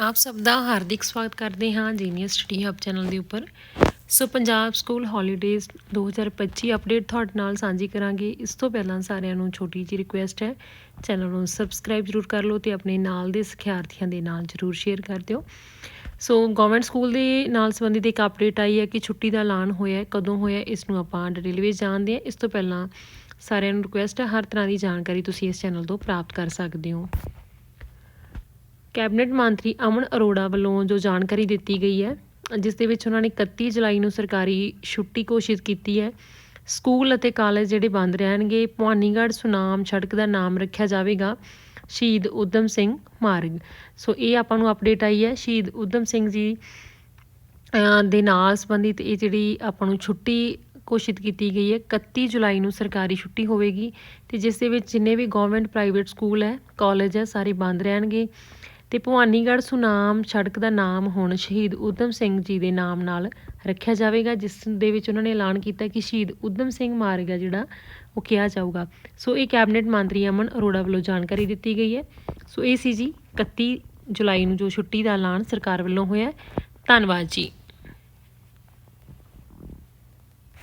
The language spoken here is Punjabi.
ਆਪ ਸਭ ਦਾ ਹਾਰਦਿਕ ਸਵਾਗਤ ਕਰਦੇ ਹਾਂ ਜੀਨੀਅਸ ਸਟੱਡੀ ਹਬ ਚੈਨਲ ਦੇ ਉੱਪਰ। So Punjab school holidays 2025 update ਤੁਹਾਡੇ ਨਾਲ ਸਾਂਝੀ ਕਰਾਂਗੇ। ਇਸ ਤੋਂ ਪਹਿਲਾਂ ਸਾਰਿਆਂ ਨੂੰ ਛੋਟੀ ਜਿਹੀ ਰਿਕੁਐਸਟ ਹੈ, ਚੈਨਲ ਨੂੰ ਸਬਸਕ੍ਰਾਈਬ ਜ਼ਰੂਰ ਕਰ ਲਓ ਤੇ ਆਪਣੇ ਨਾਲ ਦੇ ਸਿਖਿਆਰਥੀਆਂ ਦੇ ਨਾਲ ਜ਼ਰੂਰ ਸ਼ੇਅਰ ਕਰ ਦਿਓ। ਸੋ ਗਵਰਨਮੈਂਟ ਸਕੂਲ ਦੇ ਨਾਲ ਸੰਬੰਧਿਤ ਇੱਕ ਅਪਡੇਟ ਆਈ ਹੈ ਕਿ ਛੁੱਟੀ ਦਾ ਐਲਾਨ ਹੋਇਆ ਹੈ। ਕਦੋਂ ਹੋਇਆ ਇਸ ਨੂੰ ਆਪਾਂ ਡਿਟੇਲ ਵਿੱਚ ਜਾਣਦੇ ਹਾਂ। ਇਸ ਤੋਂ ਪਹਿਲਾਂ ਸਾਰਿਆਂ ਨੂੰ ਰਿਕੁਐਸਟ ਹੈ, ਹਰ ਤਰ੍ਹਾਂ ਦੀ ਜਾਣਕਾਰੀ ਤੁਸੀਂ ਇਸ ਚੈਨਲ ਤੋਂ ਪ੍ਰਾਪਤ ਕਰ ਸਕਦੇ ਹੋ। ਕੈਬਨਿਟ ਮੰਤਰੀ ਅਮਨ ਅਰੋੜਾ ਵੱਲੋਂ ਜੋ ਜਾਣਕਾਰੀ ਦਿੱਤੀ ਗਈ ਹੈ, ਜਿਸ ਦੇ ਵਿੱਚ ਉਹਨਾਂ ਨੇ 31 ਜੁਲਾਈ ਨੂੰ ਸਰਕਾਰੀ ਛੁੱਟੀ ਘੋਸ਼ਿਤ ਕੀਤੀ ਹੈ। ਸਕੂਲ ਅਤੇ ਕਾਲਜ ਜਿਹੜੇ ਬੰਦ ਰਹਿਣਗੇ, ਭਵਾਨੀਗੜ੍ਹ, ਸੁਨਾਮ ਸੜਕ ਦਾ ਨਾਮ ਰੱਖਿਆ ਜਾਵੇਗਾ, ਸ਼ਹੀਦ ਉਦਮ ਸਿੰਘ ਮਾਰਗ। ਸੋ ਇਹ ਆਪਾਂ ਨੂੰ ਅਪਡੇਟ ਆਈ ਹੈ, ਸ਼ਹੀਦ ਉਦਮ ਸਿੰਘ ਜੀ ਦੇ ਨਾਲ ਸੰਬੰਧਿਤ ਇਹ ਜਿਹੜੀ ਆਪਾਂ ਨੂੰ ਛੁੱਟੀ ਘੋਸ਼ਿਤ ਕੀਤੀ ਗਈ ਹੈ 31 ਜੁਲਾਈ ਨੂੰ ਸਰਕਾਰੀ ਛੁੱਟੀ ਹੋਵੇਗੀ ਤੇ ਜਿਸ ਦੇ ਵਿੱਚ ਜਿੰਨੇ ਵੀ ਗਵਰਨਮੈਂਟ ਪ੍ਰਾਈਵੇਟ ਸਕੂਲ ਹੈ ਕਾਲਜ ਹੈ, ਸਾਰੇ ਬੰਦ ਰਹਿਣਗੇ। ਤੇ ਭਵਾਨੀਗੜ੍ਹ ਸੁਨਾਮ ਸੜਕ ਦਾ ਨਾਮ ਹੁਣ ਸ਼ਹੀਦ ਉਦਮ ਸਿੰਘ ਜੀ ਦੇ ਨਾਮ ਨਾਲ ਰੱਖਿਆ ਜਾਵੇਗਾ, ਜਿਸ ਦੇ ਵਿੱਚ ਉਹਨਾਂ ਨੇ ਐਲਾਨ ਕੀਤਾ ਕਿ ਸ਼ਹੀਦ ਉਦਮ ਸਿੰਘ ਮਾਰਗ ਹੈ ਜਿਹੜਾ, ਉਹ ਕਿਹਾ ਜਾਊਗਾ। ਸੋ ਇਹ ਕੈਬਨਿਟ ਮੰਤਰੀ ਅਮਨ ਅਰੋੜਾ ਵੱਲੋਂ ਜਾਣਕਾਰੀ ਦਿੱਤੀ ਗਈ ਹੈ। ਸੋ ਇਹ ਸੀ ਜੀ 31 ਜੁਲਾਈ ਨੂੰ ਜੋ ਛੁੱਟੀ ਦਾ ਐਲਾਨ ਸਰਕਾਰ ਵੱਲੋਂ ਹੋਇਆ ਧੰਨਵਾਦ ਜੀ।